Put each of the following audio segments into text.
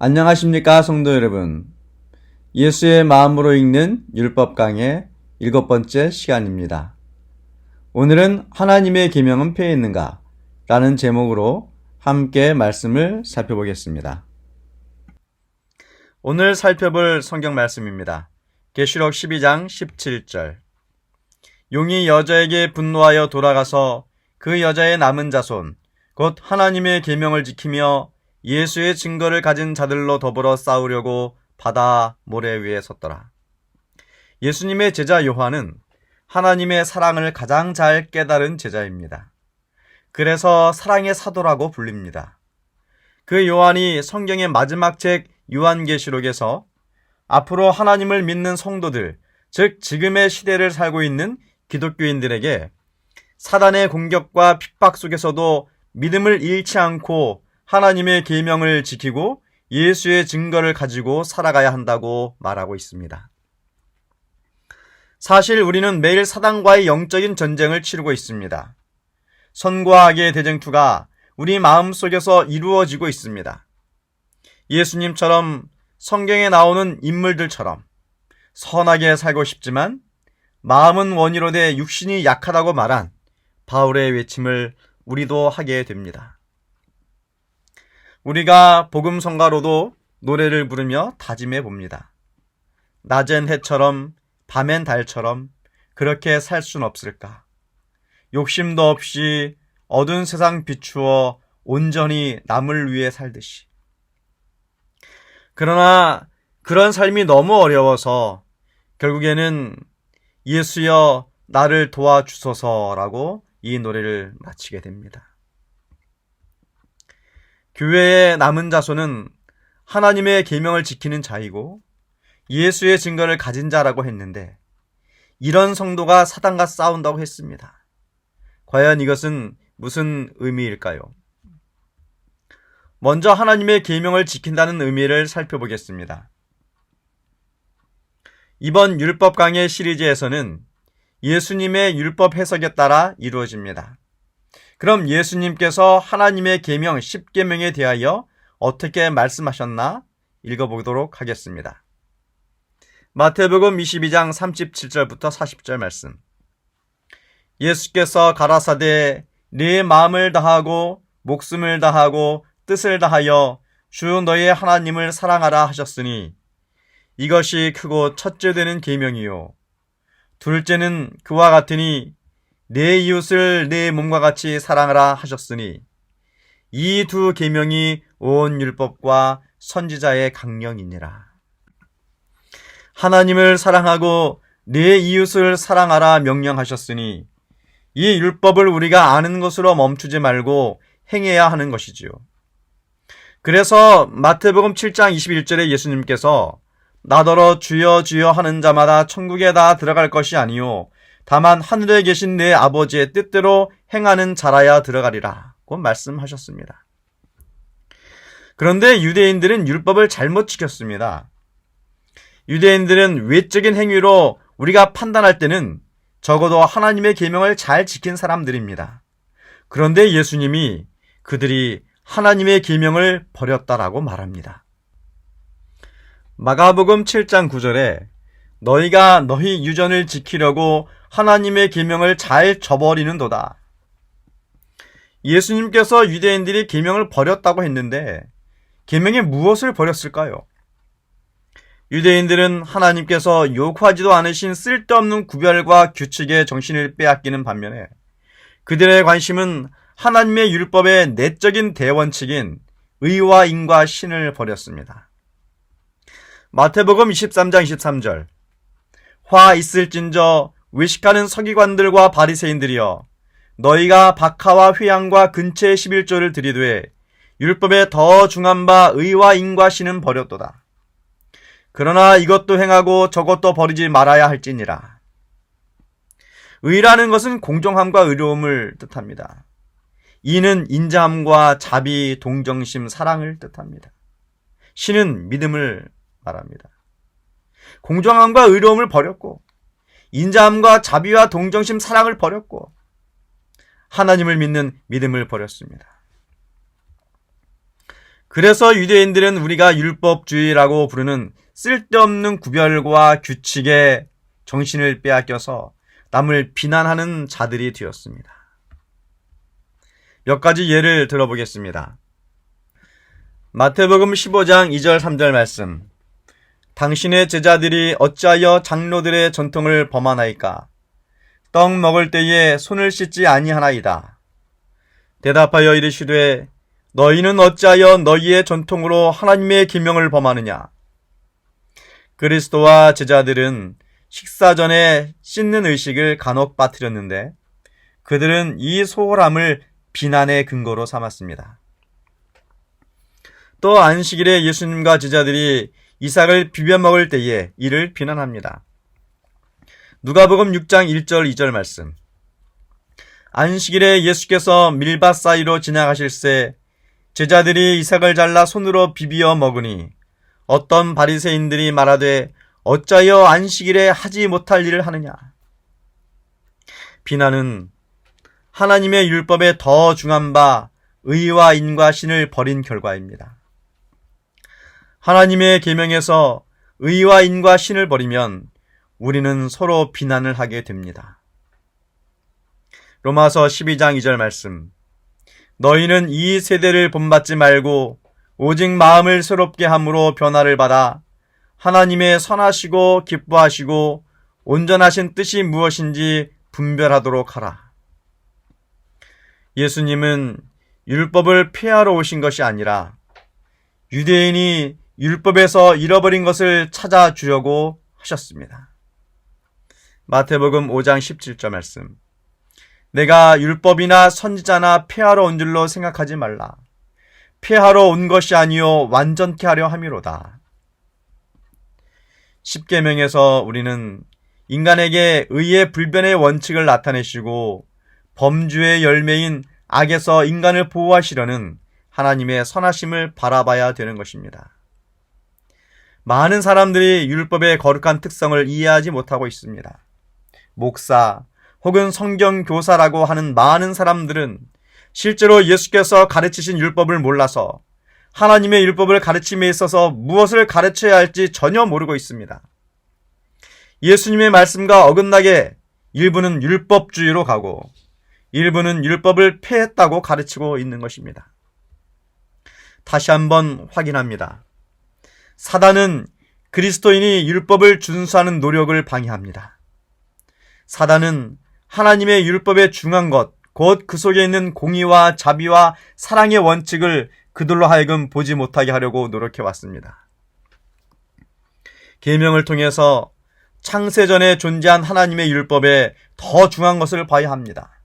안녕하십니까, 성도 여러분. 예수의 마음으로 읽는 율법 강의 일곱 번째 시간입니다. 오늘은 하나님의 계명은 폐에 있는가? 라는 제목으로 함께 말씀을 살펴보겠습니다. 오늘 살펴볼 성경 말씀입니다. 계시록 12장 17절. 용이 여자에게 분노하여 돌아가서 그 여자의 남은 자손, 곧 하나님의 계명을 지키며 예수의 증거를 가진 자들로 더불어 싸우려고 바다 모래 위에 섰더라. 예수님의 제자 요한은 하나님의 사랑을 가장 잘 깨달은 제자입니다. 그래서 사랑의 사도라고 불립니다. 그 요한이 성경의 마지막 책 요한계시록에서 앞으로 하나님을 믿는 성도들, 즉 지금의 시대를 살고 있는 기독교인들에게 사단의 공격과 핍박 속에서도 믿음을 잃지 않고 하나님의 계명을 지키고 예수의 증거를 가지고 살아가야 한다고 말하고 있습니다. 사실 우리는 매일 사단과의 영적인 전쟁을 치르고 있습니다. 선과 악의 대쟁투가 우리 마음 속에서 이루어지고 있습니다. 예수님처럼 성경에 나오는 인물들처럼 선하게 살고 싶지만 마음은 원이로 돼 육신이 약하다고 말한 바울의 외침을 우리도 하게 됩니다. 우리가 복음 성가로도 노래를 부르며 다짐해 봅니다. 낮엔 해처럼 밤엔 달처럼 그렇게 살 순 없을까? 욕심도 없이 어두운 세상 비추어 온전히 남을 위해 살듯이. 그러나 그런 삶이 너무 어려워서 결국에는 예수여 나를 도와주소서라고 이 노래를 마치게 됩니다. 교회의 남은 자손은 하나님의 계명을 지키는 자이고 예수의 증거를 가진 자라고 했는데 이런 성도가 사단과 싸운다고 했습니다. 과연 이것은 무슨 의미일까요? 먼저 하나님의 계명을 지킨다는 의미를 살펴보겠습니다. 이번 율법 강의 시리즈에서는 예수님의 율법 해석에 따라 이루어집니다. 그럼 예수님께서 하나님의 계명 10계명에 대하여 어떻게 말씀하셨나 읽어보도록 하겠습니다. 마태복음 22장 37절부터 40절 말씀. 예수께서 가라사대 네 마음을 다하고 목숨을 다하고 뜻을 다하여 주 너의 하나님을 사랑하라 하셨으니 이것이 크고 첫째 되는 계명이요 둘째는 그와 같으니 내 이웃을 내 몸과 같이 사랑하라 하셨으니 이 두 계명이 온 율법과 선지자의 강령이니라. 하나님을 사랑하고 내 이웃을 사랑하라 명령하셨으니 이 율법을 우리가 아는 것으로 멈추지 말고 행해야 하는 것이지요. 그래서 마태복음 7장 21절에 예수님께서 나더러 주여 주여 하는 자마다 천국에 다 들어갈 것이 아니요 다만 하늘에 계신 내 아버지의 뜻대로 행하는 자라야 들어가리라. 고 말씀하셨습니다. 그런데 유대인들은 율법을 잘못 지켰습니다. 유대인들은 외적인 행위로 우리가 판단할 때는 적어도 하나님의 계명을 잘 지킨 사람들입니다. 그런데 예수님이 그들이 하나님의 계명을 버렸다라고 말합니다. 마가복음 7장 9절에 너희가 너희 유전을 지키려고 하나님의 계명을 잘 저버리는도다. 예수님께서 유대인들이 계명을 버렸다고 했는데 계명에 무엇을 버렸을까요? 유대인들은 하나님께서 요구하지도 않으신 쓸데없는 구별과 규칙의 정신을 빼앗기는 반면에 그들의 관심은 하나님의 율법의 내적인 대원칙인 의와 인과 신을 버렸습니다. 마태복음 23장 23절 화 있을진저 외식하는 서기관들과 바리새인들이여 너희가 박하와 휘양과 근처의 11조를 들이되 율법에 더 중한 바 의와 인과 신은 버렸도다. 그러나 이것도 행하고 저것도 버리지 말아야 할지니라. 의라는 것은 공정함과 의로움을 뜻합니다. 이는 인자함과 자비, 동정심, 사랑을 뜻합니다. 신은 믿음을 말합니다. 공정함과 의로움을 버렸고 인자함과 자비와 동정심, 사랑을 버렸고 하나님을 믿는 믿음을 버렸습니다. 그래서 유대인들은 우리가 율법주의라고 부르는 쓸데없는 구별과 규칙에 정신을 빼앗겨서 남을 비난하는 자들이 되었습니다. 몇 가지 예를 들어보겠습니다. 마태복음 15장 2절 3절 말씀. 당신의 제자들이 어찌하여 장로들의 전통을 범하나이까? 떡 먹을 때에 손을 씻지 아니하나이다. 대답하여 이르시되 너희는 어찌하여 너희의 전통으로 하나님의 계명을 범하느냐? 그리스도와 제자들은 식사 전에 씻는 의식을 간혹 빠뜨렸는데 그들은 이 소홀함을 비난의 근거로 삼았습니다. 또 안식일에 예수님과 제자들이 이삭을 비벼 먹을 때에 이를 비난합니다. 누가복음 6장 1절 2절 말씀. 안식일에 예수께서 밀밭 사이로 지나가실새 제자들이 이삭을 잘라 손으로 비비어 먹으니 어떤 바리새인들이 말하되 어짜여 안식일에 하지 못할 일을 하느냐. 비난은 하나님의 율법에 더 중한 바 의와 인과 신을 버린 결과입니다. 하나님의 계명에서 의와 인과 신을 버리면 우리는 서로 비난을 하게 됩니다. 로마서 12장 2절 말씀. 너희는 이 세대를 본받지 말고 오직 마음을 새롭게 함으로 변화를 받아 하나님의 선하시고 기뻐하시고 온전하신 뜻이 무엇인지 분별하도록 하라. 예수님은 율법을 폐하러 오신 것이 아니라 유대인이 율법에서 잃어버린 것을 찾아주려고 하셨습니다. 마태복음 5장 17절 말씀. 내가 율법이나 선지자나 폐하러 온 줄로 생각하지 말라. 폐하러 온 것이 아니요 완전케 하려 함이로다. 십계명에서 우리는 인간에게 의의 불변의 원칙을 나타내시고 범주의 열매인 악에서 인간을 보호하시려는 하나님의 선하심을 바라봐야 되는 것입니다. 많은 사람들이 율법의 거룩한 특성을 이해하지 못하고 있습니다. 목사 혹은 성경 교사라고 하는 많은 사람들은 실제로 예수께서 가르치신 율법을 몰라서 하나님의 율법을 가르침에 있어서 무엇을 가르쳐야 할지 전혀 모르고 있습니다. 예수님의 말씀과 어긋나게 일부는 율법주의로 가고 일부는 율법을 폐했다고 가르치고 있는 것입니다. 다시 한번 확인합니다. 사단은 그리스도인이 율법을 준수하는 노력을 방해합니다. 사단은 하나님의 율법에 중한 것, 곧 그 속에 있는 공의와 자비와 사랑의 원칙을 그들로 하여금 보지 못하게 하려고 노력해 왔습니다. 계명을 통해서 창세전에 존재한 하나님의 율법에 더 중한 것을 봐야 합니다.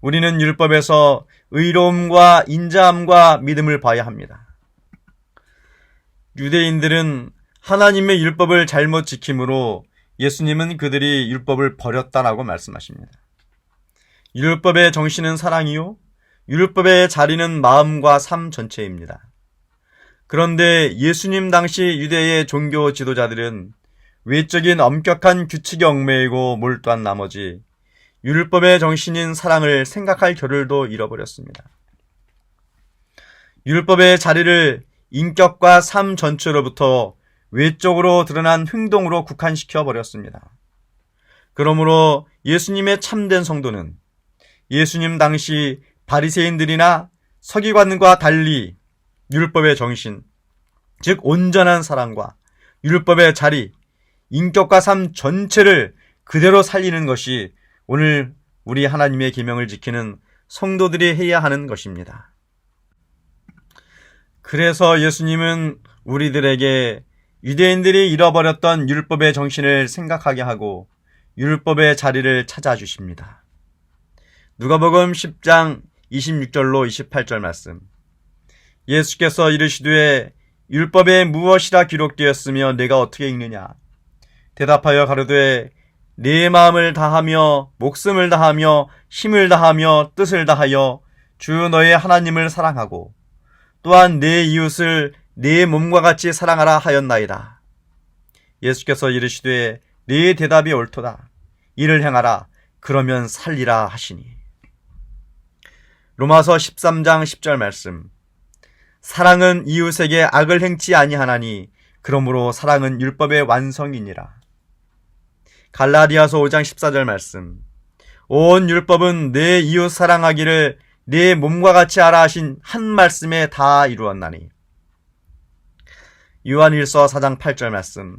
우리는 율법에서 의로움과 인자함과 믿음을 봐야 합니다. 유대인들은 하나님의 율법을 잘못 지킴으로 예수님은 그들이 율법을 버렸다라고 말씀하십니다. 율법의 정신은 사랑이요. 율법의 자리는 마음과 삶 전체입니다. 그런데 예수님 당시 유대의 종교 지도자들은 외적인 엄격한 규칙에 얽매이고 몰두한 나머지 율법의 정신인 사랑을 생각할 겨를도 잃어버렸습니다. 율법의 자리를 인격과 삶 전체로부터 외적으로 드러난 행동으로 국한시켜 버렸습니다. 그러므로 예수님의 참된 성도는 예수님 당시 바리새인들이나 서기관과 달리 율법의 정신, 즉 온전한 사랑과 율법의 자리, 인격과 삶 전체를 그대로 살리는 것이 오늘 우리 하나님의 계명을 지키는 성도들이 해야 하는 것입니다. 그래서 예수님은 우리들에게 유대인들이 잃어버렸던 율법의 정신을 생각하게 하고 율법의 자리를 찾아주십니다. 누가복음 10장 26절로 28절 말씀. 예수께서 이르시되 율법에 무엇이라 기록되었으며 내가 어떻게 읽느냐? 대답하여 가로되 네 마음을 다하며 목숨을 다하며 힘을 다하며 뜻을 다하여 주 너의 하나님을 사랑하고 또한 내 이웃을 네 몸과 같이 사랑하라 하였나이다. 예수께서 이르시되 네 대답이 옳도다. 이를 행하라. 그러면 살리라 하시니. 로마서 13장 10절 말씀. 사랑은 이웃에게 악을 행치 아니하나니 그러므로 사랑은 율법의 완성이니라. 갈라디아서 5장 14절 말씀. 온 율법은 내 이웃 사랑하기를 내 몸과 같이 하라 하신 한 말씀에 다 이루었나니. 요한일서 4장 8절 말씀.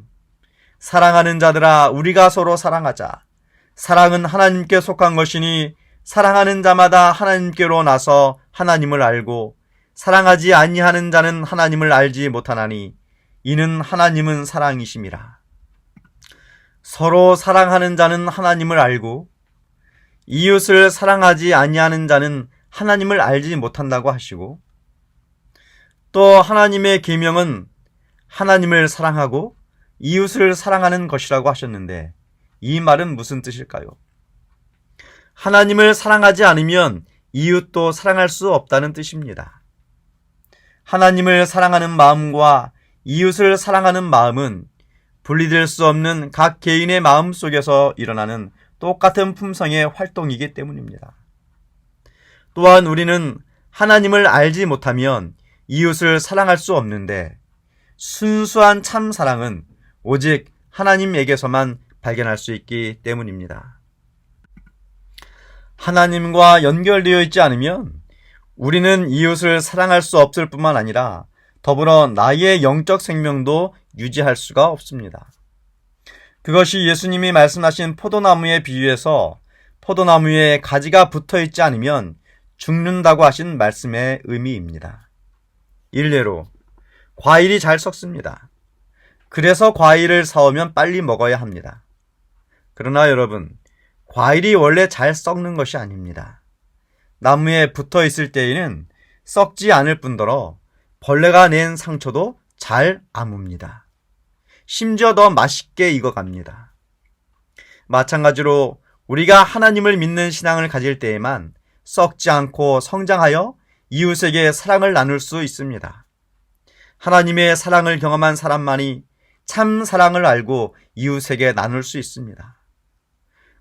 사랑하는 자들아 우리가 서로 사랑하자. 사랑은 하나님께 속한 것이니 사랑하는 자마다 하나님께로 나서 하나님을 알고 사랑하지 아니하는 자는 하나님을 알지 못하나니 이는 하나님은 사랑이심이라. 서로 사랑하는 자는 하나님을 알고 이웃을 사랑하지 아니하는 자는 하나님을 알지 못한다고 하시고 또 하나님의 계명은 하나님을 사랑하고 이웃을 사랑하는 것이라고 하셨는데 이 말은 무슨 뜻일까요? 하나님을 사랑하지 않으면 이웃도 사랑할 수 없다는 뜻입니다. 하나님을 사랑하는 마음과 이웃을 사랑하는 마음은 분리될 수 없는 각 개인의 마음 속에서 일어나는 똑같은 품성의 활동이기 때문입니다. 또한 우리는 하나님을 알지 못하면 이웃을 사랑할 수 없는데 순수한 참 사랑은 오직 하나님에게서만 발견할 수 있기 때문입니다. 하나님과 연결되어 있지 않으면 우리는 이웃을 사랑할 수 없을 뿐만 아니라 더불어 나의 영적 생명도 유지할 수가 없습니다. 그것이 예수님이 말씀하신 포도나무의 비유에서 포도나무에 가지가 붙어 있지 않으면 죽는다고 하신 말씀의 의미입니다. 일례로 과일이 잘 썩습니다. 그래서 과일을 사오면 빨리 먹어야 합니다. 그러나 여러분, 과일이 원래 잘 썩는 것이 아닙니다. 나무에 붙어 있을 때에는 썩지 않을 뿐더러 벌레가 낸 상처도 잘 아뭅니다. 심지어 더 맛있게 익어갑니다. 마찬가지로 우리가 하나님을 믿는 신앙을 가질 때에만 썩지 않고 성장하여 이웃에게 사랑을 나눌 수 있습니다. 하나님의 사랑을 경험한 사람만이 참 사랑을 알고 이웃에게 나눌 수 있습니다.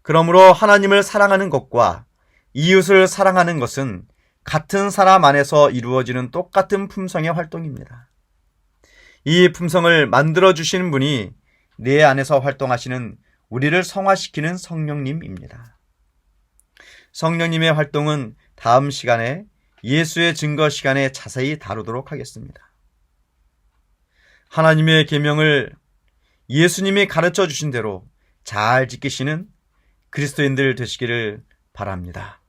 그러므로 하나님을 사랑하는 것과 이웃을 사랑하는 것은 같은 사람 안에서 이루어지는 똑같은 품성의 활동입니다. 이 품성을 만들어 주시는 분이 내 안에서 활동하시는 우리를 성화시키는 성령님입니다. 성령님의 활동은 다음 시간에 예수의 증거 시간에 자세히 다루도록 하겠습니다. 하나님의 계명을 예수님이 가르쳐 주신 대로 잘 지키시는 그리스도인들 되시기를 바랍니다.